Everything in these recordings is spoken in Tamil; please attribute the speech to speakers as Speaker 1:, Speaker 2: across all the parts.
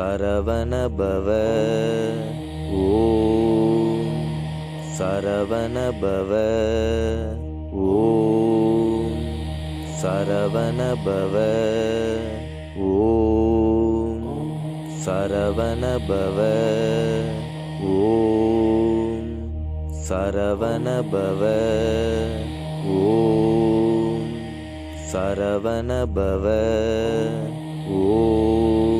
Speaker 1: சரவணபவ. ஓ சரவணபவ. ஓ சரவணபவ. ஓ சரவணபவ. ஓ சரவணபவ. ஓ சரவணபவ. ஓ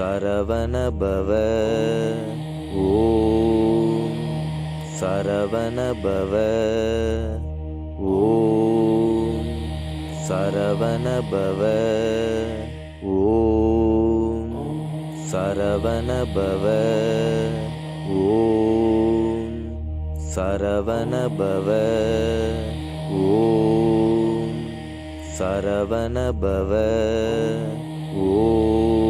Speaker 1: சரவணபவ. ஓ சரவணபவ. ஓ சரவணபவ. ஓ சரவணபவ. ஓ சரவணபவ. ஓ சரவணபவ. ஓ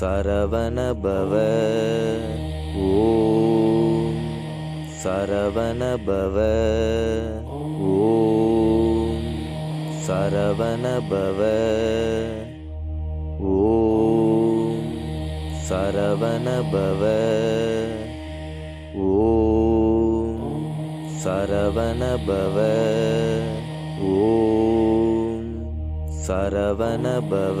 Speaker 1: சரவணபவ. ஓம் சரவணபவ. ஓம் சரவணபவ. ஓம் சரவணபவ. ஓம் சரவணபவ. ஓம் சரவணபவ.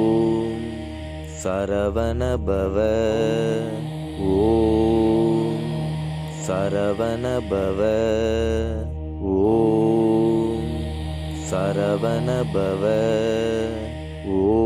Speaker 1: சரவணபவ. ஓ சரவணபவ. ஓ சரவணபவ. ஓ.